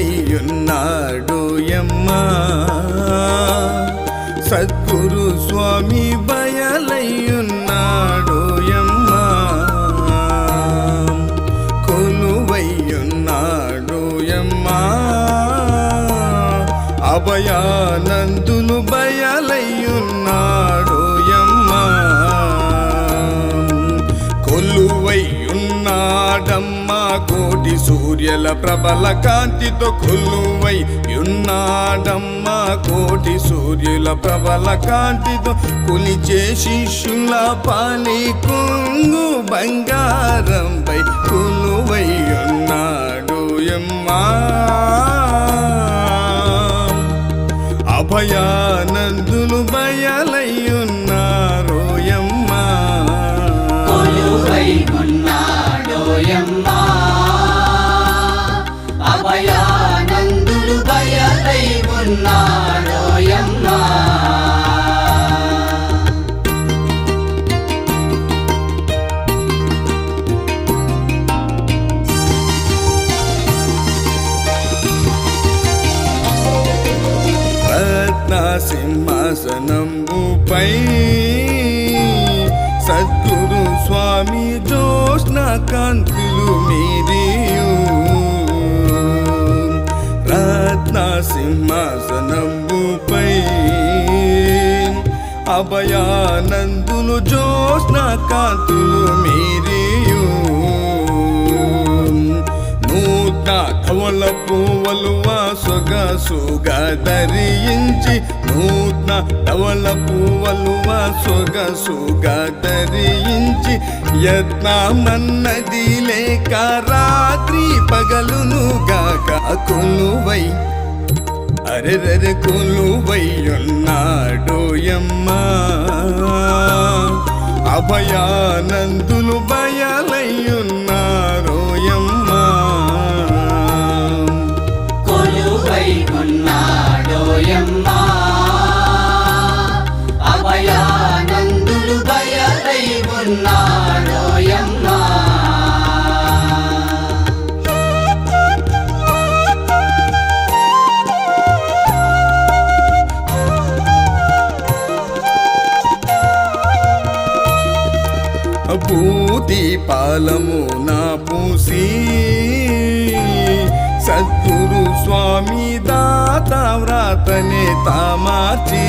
కొలువయ్యున్నాడు ఎమ్మా సద్గురు స్వామి బయలయ్యున్నాడు యమ్మ. కొలువయ్యున్నాడు ఎమ్మా అభయానందు సూర్యుల ప్రబల కాంతితో కొలువై ఉన్నాడమ్మా కోటి సూర్యుల ప్రబల కాంతితో కొలిచే శిష్యుల పాలి కుంగు బంగారంపై కొలువై ఉన్నాడు యమ్మా అభయానందులు బయలయ్యున్నారు యమ్మా ఉన్నాడోయమ్మా రత్న సద్గురు స్వామి జోష్ణ కాంతులు మీరియు రత్న సింహాసనంబుపై అభయానందులు జోష్ణ కాతులు మీరియు. నూతన ధవల పువ్వులు వాసుగ సుగ ధరించి. నూత్న ధవల పువ్వులు వాసుగ సుగ ధరించి. యత్నమన్నది లేక రాత్రి పగలును గాక కొలువై అరెరెరె కొలువై ఉన్నాడు అభయానందులు బయలయ్యున్నారు పాలము నా పూసి. సద్గురు స్వామి దాత వ్రాతనే తామాచి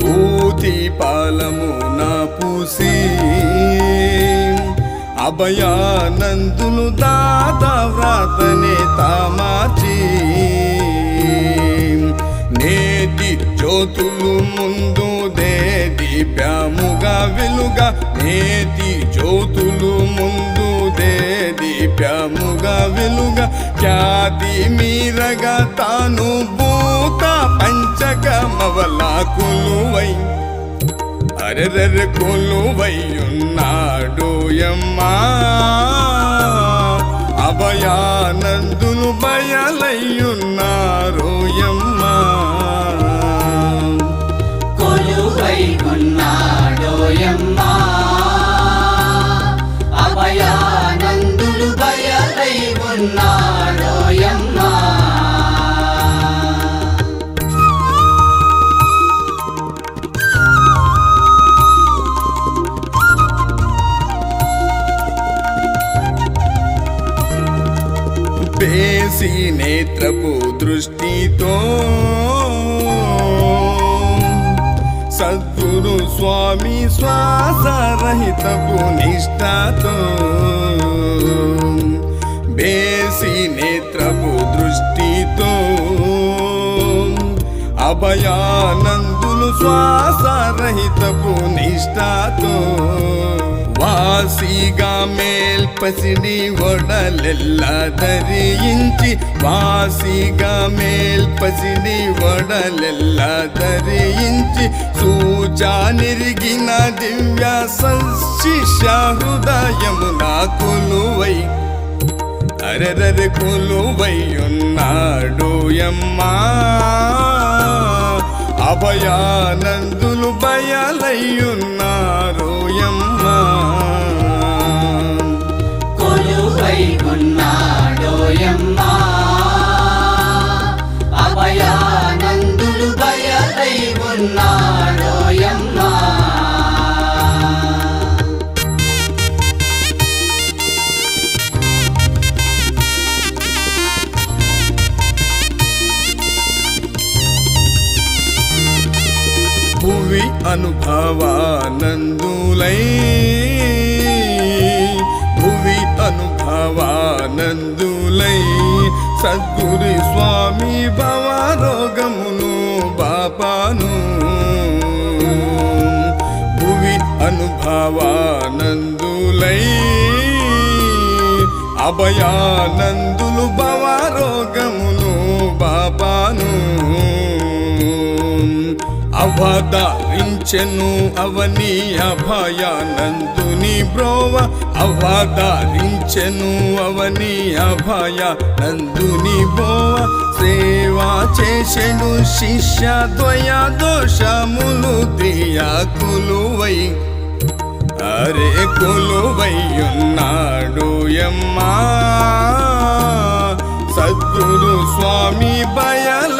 భూతి పాలము నా పూసి. అభయానందులు దాత వ్రాతనే తామాచి నేతి జ్యోతులు ముందు దీప్యముగా వెలుగా నేతి జ్యోతులు ముందు దే. దీప్యముగా వెలుగా ఖ్యాతి మీరగా తాను భూత పంచకమవల కొలువై అరెరెరె కొలువై ఉన్నాడు యమ్మా. అభయానందులు బయలయ్యున్నారు ప్రభు దృష్టితో సద్గురు స్వామి శ్వాసరహితపు నిష్ఠతో బేసి నేత్రపు దృష్టితో అభయానందులు శ్వాసరహితపు నిష్ఠతో వాసిగా మేల్పసిడి వడలెల్ల ధరించి వాసిగా మేల్పసిడి వడలెల్ల ధరించి సూచా నిరిగిన దివ్య శిష్య హృదయమున కొలువై అరెరరె కొలువై ఉన్నాడు యమ్మా. అభయానందులు బయలయ్యున్నారు అనుభవానందులై భువి అనుభవానందులై సద్గురి స్వామి భవారోగమును బాపాను. భువి అనుభవానందులై అభయానందు అవధారించెను అవని అభయానందుని బ్రోవ. అవధారించెను అవని అభయ నందుని బోవ సేవా చేసెను శిష్య ద్వయ దోషములు దియా కులువై. అరే కొలువయ్యున్నాడు యమ్మా. సద్గురు స్వామి బయల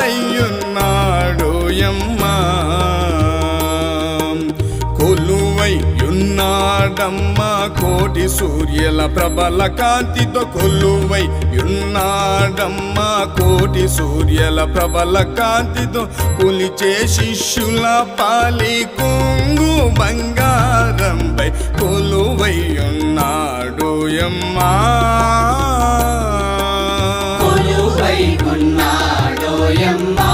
కొలువయ్యున్నాడమ్మా కోటి సూర్యుల ప్రబల కాంతితో కొల్లువై యున్నాడమ్మా కోటి సూర్యుల ప్రబల కాంతితో కొలిచే శిష్యుల పాలి కుంగు బంగారంపై కొలువై ఉన్నాడు అమ్మా కొలువై ఉన్నాడోయమ్మా